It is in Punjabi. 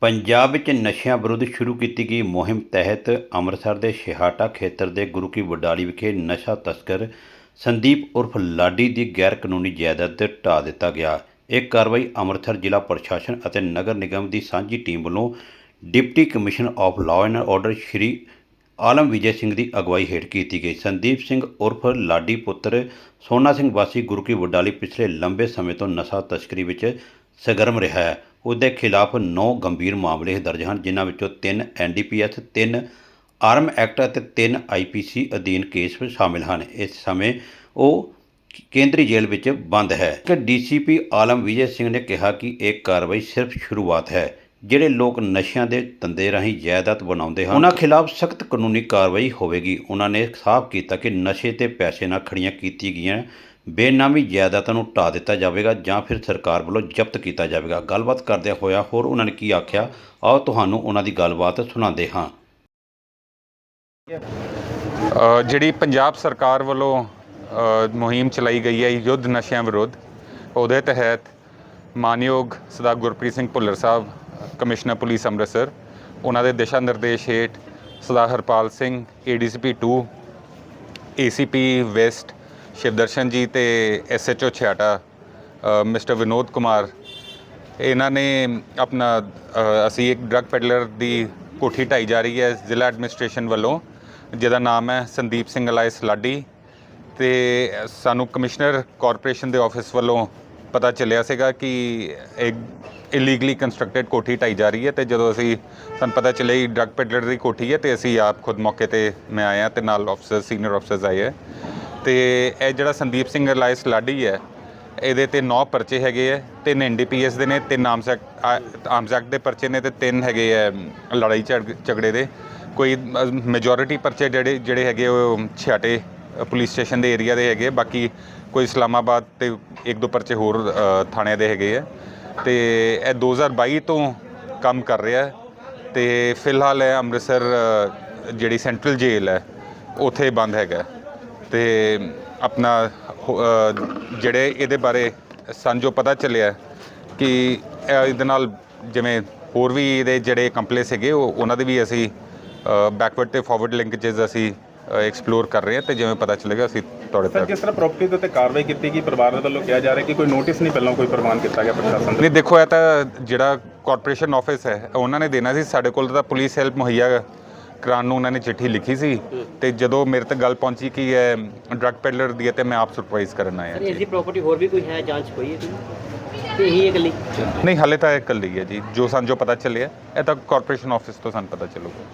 ਪੰਜਾਬ ਵਿੱਚ ਨਸ਼ਿਆਂ ਵਿਰੁੱਧ ਸ਼ੁਰੂ ਕੀਤੀ ਗਈ ਮੁਹਿੰਮ ਤਹਿਤ ਅੰਮ੍ਰਿਤਸਰ ਦੇ ਛੇਹਰਟਾ ਖੇਤਰ ਦੇ ਗੁਰੂ ਕੀ ਵਡਾਲੀ ਵਿਖੇ ਨਸ਼ਾ ਤਸਕਰ ਸੰਦੀਪ ਉਰਫ ਲਾਡੀ ਦੀ ਗੈਰ ਕਾਨੂੰਨੀ ਜਾਇਦਾਦ ਤੇ ਢਾਹ ਦਿੱਤਾ ਗਿਆ। ਇਹ ਕਾਰਵਾਈ ਅੰਮ੍ਰਿਤਸਰ ਜ਼ਿਲ੍ਹਾ ਪ੍ਰਸ਼ਾਸਨ ਅਤੇ ਨਗਰ ਨਿਗਮ ਦੀ ਸਾਂਝੀ ਟੀਮ ਵੱਲੋਂ deputy commissioner of law and order Shri Alam Vijay Singh ਦੀ ਅਗਵਾਈ ਹੇਠ ਕੀਤੀ ਗਈ। ਸੰਦੀਪ ਸਿੰਘ ਉਰਫ ਲਾਡੀ ਪੁੱਤਰ ਸੋਨਾ ਸਿੰਘ ਵਾਸੀ ਗੁਰੂ ਕੀ ਵਡਾਲੀ ਪਿਛਲੇ ਲੰਬੇ ਸਮੇਂ ਤੋਂ ਨਸ਼ਾ ਤਸਕਰੀ ਵਿੱਚ ਸਰਗਰਮ ਰਿਹਾ ਹੈ। ਉਹਦੇ ਖਿਲਾਫ 9 ਗੰਭੀਰ ਮਾਮਲੇ ਦਰਜ ਹਨ, ਜਿਨ੍ਹਾਂ ਵਿੱਚੋਂ 3 ਐਨਡੀਪੀਐਸ 3 ਆਰਮ ਐਕਟ ਅਤੇ 3 ਆਈਪੀਸੀ ਅਧੀਨ ਕੇਸ ਸ਼ਾਮਿਲ ਹਨ। ਇਸ ਸਮੇਂ ਉਹ ਕੇਂਦਰੀ ਜੇਲ੍ਹ ਵਿੱਚ ਬੰਦ ਹੈ। ਕਿ ਡੀਸੀਪੀ ਆਲਮ ਵਿਜੇ ਸਿੰਘ ਨੇ ਕਿਹਾ ਕਿ ਇਹ ਕਾਰਵਾਈ ਸਿਰਫ ਸ਼ੁਰੂਆਤ ਹੈ, ਜਿਹੜੇ ਲੋਕ ਨਸ਼ਿਆਂ ਦੇ ਧੰਦੇ ਰਾਹੀਂ ਜਾਇਦਾਦ ਬਣਾਉਂਦੇ ਹਨ। ਉਹਨਾਂ ਖਿਲਾਫ ਸਖਤ ਕਾਨੂੰਨੀ ਕਾਰਵਾਈ ਹੋਵੇਗੀ। ਉਹਨਾਂ ਨੇ ਸਾਫ਼ ਕੀਤਾ ਕਿ ਨਸ਼ੇ ਤੇ ਪੈਸੇ ਨਾਲ ਖੜੀਆਂ ਕੀਤੀ ਗਈਆਂ ਬੇਨਾਮੀ ਜਾਇਦਾਦਾਂ ਨੂੰ ਢਾ ਦਿੱਤਾ ਜਾਵੇਗਾ ਜਾਂ ਫਿਰ ਸਰਕਾਰ ਵੱਲੋਂ ਜ਼ਬਤ ਕੀਤਾ ਜਾਵੇਗਾ। ਗੱਲਬਾਤ ਕਰਦਿਆਂ ਹੋਇਆ ਹੋਰ ਉਹਨਾਂ ਨੇ ਕੀ ਆਖਿਆ? ਆਓ ਤੁਹਾਨੂੰ ਉਹਨਾਂ ਦੀ ਗੱਲਬਾਤ ਸੁਣਾਉਂਦੇ ਹਾਂ। ਜਿਹੜੀ ਪੰਜਾਬ ਸਰਕਾਰ ਵੱਲੋਂ ਮੁਹਿੰਮ ਚਲਾਈ ਗਈ ਹੈ ਯੁੱਧ ਨਸ਼ਿਆਂ ਵਿਰੁੱਧ, ਉਹਦੇ ਤਹਿਤ ਮਾਨਯੋਗ ਸਰਦਾਰ ਗੁਰਪ੍ਰੀਤ ਸਿੰਘ ਭੁੱਲਰ ਸਾਹਿਬ, ਕਮਿਸ਼ਨਰ ਪੁਲਿਸ ਅੰਮ੍ਰਿਤਸਰ, ਉਹਨਾਂ ਦੇ ਦਿਸ਼ਾ ਨਿਰਦੇਸ਼ ਹੇਠ Sardar Harpal Singh ADCP 2 ACP west Shivdarshan ji ਤੇ ਐਸਐਚਓ ਛਿਆਟਾ ਮਿਸਟਰ ਵਿਨੋਦ ਕੁਮਾਰ, ਇਹਨਾਂ ਨੇ ਆਪਣਾ ਅਸੀਂ ਇੱਕ ਡਰੱਗ ਪੈਡਲਰ ਦੀ ਕੋਠੀ ਢਾਈ ਜਾ ਰਹੀ ਹੈ ਜ਼ਿਲ੍ਹਾ ਐਡਮਿਨਿਸਟ੍ਰੇਸ਼ਨ ਵੱਲੋਂ, ਜਿਹਦਾ ਨਾਮ ਹੈ ਸੰਦੀਪ ਸਿੰਘ ਅਲਾਇਸ ਲਾਡੀ ਤੇ ਸਾਨੂੰ ਕਮਿਸ਼ਨਰ ਕਾਰਪੋਰੇਸ਼ਨ ਦੇ ਆਫਿਸ ਵੱਲੋਂ ਪਤਾ ਚੱਲਿਆ ਸੀਗਾ ਕਿ ਇੱਕ ਇਲੀਗਲੀ ਕੰਸਟਰਕਟਡ ਕੋਠੀ ਢਾਈ ਜਾ ਰਹੀ ਹੈ ਤੇ ਜਦੋਂ ਅਸੀਂ, ਸਾਨੂੰ ਪਤਾ ਚੱਲਿਆ ਕਿ ਡਰੱਗ ਪੈਡਲਰ ਦੀ ਕੋਠੀ ਹੈ ਤੇ ਅਸੀਂ ਆਪ ਖੁਦ ਮੌਕੇ ਤੇ ਮੈਂ ਆਇਆ ਤੇ ਨਾਲ ਆਫਸਰ ਸੀਨੀਅਰ ਆਫਸਰਸ ਆਏ ਹੈ। ਤੇ ਇਹ ਜਿਹੜਾ ਸੰਦੀਪ ਸਿੰਘ ਅਲਾਇਸ ਲਾਡੀ ਹੈ ਇਹਦੇ ਤੇ 9 ਪਰਚੇ ਹੈਗੇ ਆ ਤਿੰਨ ਐਨਡੀਪੀਐਸ ਦੇ ਨੇ ਤਿੰਨ ਆਰਮਸ ਐਕਟ ਆਰਮਸ ਐਕਟ ਦੇ ਪਰਚੇ ਨੇ ਤੇ ਤਿੰਨ ਹੈਗੇ ਆ ਲੜਾਈ ਝੜ- ਝਗੜੇ ਦੇ। ਕੋਈ ਮੈਜੋਰਿਟੀ ਪਰਚੇ ਜਿਹੜੇ ਜਿਹੜੇ ਹੈਗੇ ਉਹ ਛਿਆਟੇ ਪੁਲਿਸ ਸਟੇਸ਼ਨ ਦੇ ਏਰੀਆ ਦੇ ਹੈਗੇ ਬਾਕੀ ਕੋਈ ਇਸਲਾਮਾਬਾਦ ਤੇ ਇੱਕ ਦੋ ਪਰਚੇ ਹੋਰ ਅ, ਥਾਣਿਆਂ ਦੇ ਹੈਗੇ ਆ। ਤੇ ਇਹ 2022 ਤੋਂ ਕੰਮ ਕਰ ਰਿਹਾ ਹੈ। ਤੇ ਫਿਲਹਾਲ ਇਹ ਅੰਮ੍ਰਿਤਸਰ ਜਿਹੜੀ ਸੈਂਟਰਲ ਜੇਲ੍ਹ ਹੈ ਉੱਥੇ ਬੰਦ ਹੈਗਾ ਤੇ ਆਪਣਾ ਜਿਹੜੇ ਇਹਦੇ ਬਾਰੇ ਸਾਨੂੰ ਜੋ ਪਤਾ ਚੱਲਿਆ ਕਿ ਇਹ ਇਹਦੇ ਨਾਲ ਜਿਵੇਂ ਹੋਰ ਵੀ ਇਹਦੇ ਜਿਹੜੇ ਕੰਪਲੇਸ ਹੈਗੇ ਉਹ ਉਹਨਾਂ ਦੇ ਵੀ ਅਸੀਂ ਬੈਕਵਰਡ ਤੇ ਫਾਰਵਰਡ ਲਿੰਕੇजेस ਅਸੀਂ ਐਕਸਪਲੋਰ ਕਰ ਰਹੇ ਹਾਂ ਤੇ ਜਿਵੇਂ ਪਤਾ ਚੱਲੇਗਾ ਅਸੀਂ ਤੁਹਾਡੇ ਤੱਕ ਜਿਸ ਤਰ੍ਹਾਂ ਪ੍ਰਾਪਰਟੀ ਦੇ ਉੱਤੇ ਕਾਰਵਾਈ ਕੀਤੀ ਗਈ ਪਰਿਵਾਰ ਦੇ ਵੱਲੋਂ ਕਿਹਾ ਜਾ ਰਿਹਾ ਕਿ ਕੋਈ ਨੋਟਿਸ ਨਹੀਂ ਪਹਿਲਾਂ ਕੋਈ ਪ੍ਰਵਾਨ ਕੀਤਾ ਗਿਆ ਪ੍ਰਸ਼ਾਸਨ ਨਹੀਂ ਦੇਖੋ ਇਹ ਤਾਂ ਜਿਹੜਾ ਕਾਰਪੋਰੇਸ਼ਨ ਆਫਿਸ ਹੈ ਉਹਨਾਂ ਨੇ ਦੇਣਾ ਸੀ ਸਾਡੇ ਕੋਲ ਤਾਂ ਪੁਲਿਸ ਹੈਲਪ ਮੁਹੱਈਆ ਕਰਾਉਣ ਨੂੰ ਉਹਨਾਂ ਨੇ ਚਿੱਠੀ ਲਿਖੀ ਸੀ ਤੇ ਜਦੋਂ ਮੇਰੇ ਤੱਕ ਗੱਲ ਪਹੁੰਚੀ ਕਿ ਇਹ ਡਰੱਗ ਪੈਡਲਰ ਦੀ ਹੈ ਤੇ ਮੈਂ ਆਪ ਸਰਪ੍ਰਾਈਜ਼ ਕਰਨ ਆਇਆ ਸਰ ਜੀ। ਇਸ ਦੀ ਪ੍ਰਾਪਰਟੀ ਹੋਰ ਵੀ ਕੋਈ ਹੈ ਜਾਂਚ ਹੋਈ ਹੈ ਤੇ ਇਹੀ ਇਕੱਲੀ? ਨਹੀਂ ਹਾਲੇ ਤਾਂ ਇਹ ਇਕੱਲੀ ਹੈ ਜੀ। ਜੋ ਸਾਨੂੰ ਜੋ ਪਤਾ ਚੱਲਿਆ ਇਹ ਤਾਂ ਕਾਰਪੋਰੇਸ਼ਨ ਆਫਿਸ ਤੋਂ ਸਾਨੂੰ ਪਤਾ ਚੱਲੂਗਾ।